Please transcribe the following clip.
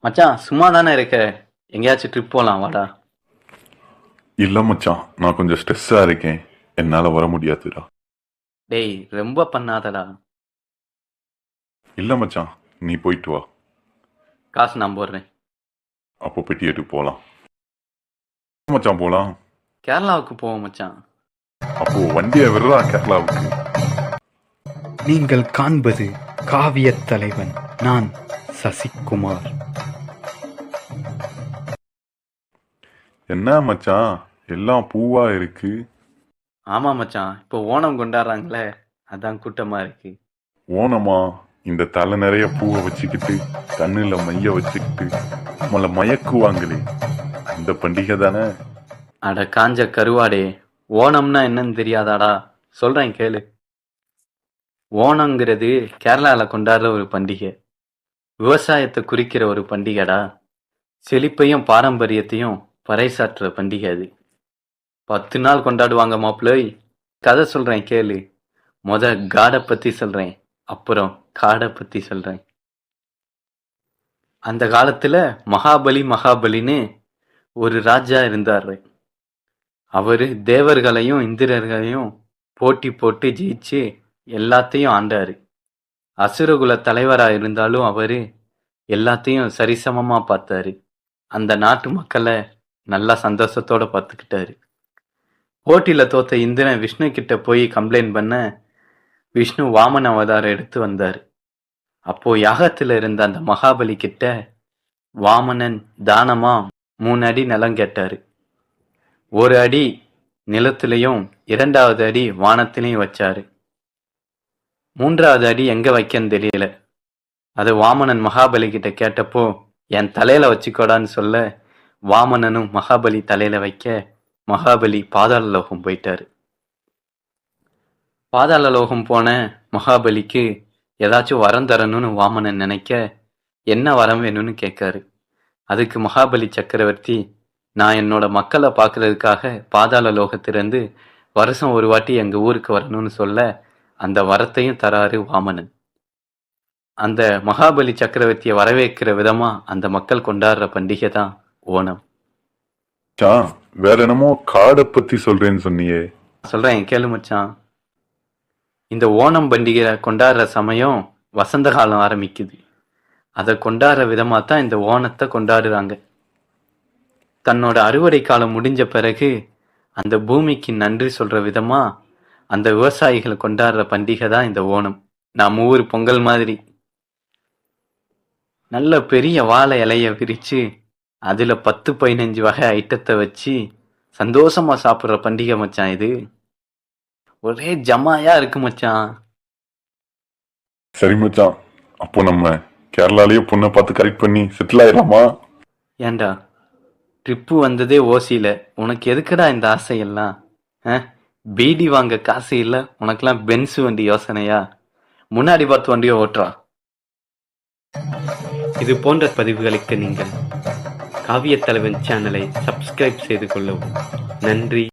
மச்சான் சும்மா தானே இருக்க? எங்கேயாச்சும் ட்ரிப் போலாம் வாடா. இல்ல மச்சான் நான் கொஞ்சம் ஸ்ட்ரெஸ்ஸா இருக்கேன். என்னால வர முடியாதுடா. டேய் ரொம்ப பண்ணாதடா. இல்ல மச்சான் நீ போயிட்டு வா. காசு நான் போடுறேன். அப்போ பெட்டி எடுத்து போலாம். மச்சான் போலாம். கேரளாவுக்கு போவோம் மச்சான். அப்போ வண்டியை விடுறா கேரளாவுக்கு. நீங்கள் காண்பது காவியத் தலைவன் நான் சசிகுமார். என்ன மச்சான்? எல்லாம் பூவா இருக்கு. ஆமா மச்சான் இப்போ ஓணம் கொண்டாடுறாங்களே அதான் கூட்டமா இருக்கு. ஓணமா? இந்த தலை நிறைய பூவை வச்சுக்கிட்டு கண்ணுல மைய வச்சுக்கிட்டு நம்மள மயக்குவாங்களே. இந்த பண்டிகை தானே? அட காஞ்ச கருவாடே ஓணம்னா என்னன்னு தெரியாதாடா? சொல்றேன் கேளு. ஓணங்கிறது கேரளால கொண்டாடுற ஒரு பண்டிகை. விவசாயத்தை குறிக்கிற ஒரு பண்டிகைடா. செழிப்பையும் பாரம்பரியத்தையும் பறைசாற்றுற பண்டிகை அது. பத்து நாள் கொண்டாடுவாங்க மாப்பிள்ளை. கதை சொல்கிறேன் கேளு. மொத காடை பற்றி சொல்கிறேன் அப்புறம் காடை பற்றி சொல்கிறேன் அந்த காலத்தில் மகாபலி மகாபலின்னு ஒரு ராஜா இருந்தார். அவர் தேவர்களையும் இந்திரர்களையும் போட்டி போட்டு ஜெயிச்சு எல்லாத்தையும் ஆண்டார். அசுரகுல தலைவராக இருந்தாலும் அவர் எல்லாத்தையும் சரிசமமாக பார்த்தாரு. அந்த நாட்டு மக்களை நல்லா சந்தோஷத்தோட பார்த்துக்கிட்டாரு. போட்டியில தோத்த இந்திரன் விஷ்ணு கிட்ட போய் கம்ப்ளைண்ட் பண்ண விஷ்ணு வாமன அவதாரம் எடுத்து வந்தார். அப்போ யாகத்துல இருந்த அந்த மகாபலி கிட்ட வாமனன் தானமா? மூணு அடி நிலம் கேட்டாரு. ஒரு அடி நிலத்திலையும் இரண்டாவது அடி வானத்திலையும் வச்சாரு. மூன்றாவது அடி எங்க வைக்கன்னு தெரியல. அது வாமனன் மகாபலி கிட்ட கேட்டப்போ என் தலையில வச்சுக்கோடான்னு சொல்ல வாமனனும் மகாபலி தலையில வைக்க மகாபலி பாதாள லோகம் போயிட்டாரு. பாதாள லோகம் போன மகாபலிக்கு ஏதாச்சும் வரம் தரணும்னு வாமனன் நினைக்க என்ன வரம் வேணும்னு கேட்காரு. அதுக்கு மகாபலி சக்கரவர்த்தி நான் என்னோட மக்களை பார்க்கறதுக்காக பாதாள லோகத்திலிருந்து வருஷம் ஒரு வாட்டி எங்க ஊருக்கு வரணும்னு சொல்ல அந்த வரத்தையும் தராரு வாமனன். அந்த மகாபலி சக்கரவர்த்தியை வரவேற்கிற விதமா அந்த மக்கள் கொண்டாடுற பண்டிகை தான் ஓணம். மச்சான் வேற என்னமோ காடை பத்தி சொல்றேன்னு சொன்னியே. சொல்றேன் கேளு மச்சான். இந்த ஓணம் பண்டிகை கொண்டாடுற சமயம் வசந்த காலம் ஆரம்பிக்குது. அதை கொண்டாடுற விதமா தான் இந்த ஓணத்தை கொண்டாடுறாங்க. தன்னோட அறுவடை காலம் முடிஞ்ச பிறகு அந்த பூமிக்கு நன்றி சொல்ற விதமா அந்த விவசாயிகள் கொண்டாடுற பண்டிகை தான் இந்த ஓணம். நம்ம ஊர் பொங்கல் மாதிரி. நல்ல பெரிய வாழை இலைய விரிச்சு அதுல பத்து பதினஞ்சு வகை ஐட்டத்தை வச்சு சந்தோஷமா சாப்பிடுற பண்டிகை மச்சான் இது. ஒரே ஜமாயா இருக்கு மச்சான். சரி மச்சான். அப்போ நம்ம கேரளாலயே பொண்ணை பார்த்து கரெக்ட் பண்ணி செட்டில் ஆயிடலாமா? ஏன்டா ட்ரிப்பு வந்ததே ஓசியில. உனக்கு எதுக்குடா இந்த ஆசையெல்லாம்? பீடி வாங்க காசு இல்ல? உனக்கெல்லாம் பென்ஸ் வண்டி யோசனையா? முன்னாடி பார்த்து வண்டியை ஓட்டுறா. இது போன்ற பதிவுகளுக்கு நீங்கள் காவிய தலைவன் சேனலை சப்ஸ்கிரைப் செய்து கொள்ளவும். நன்றி.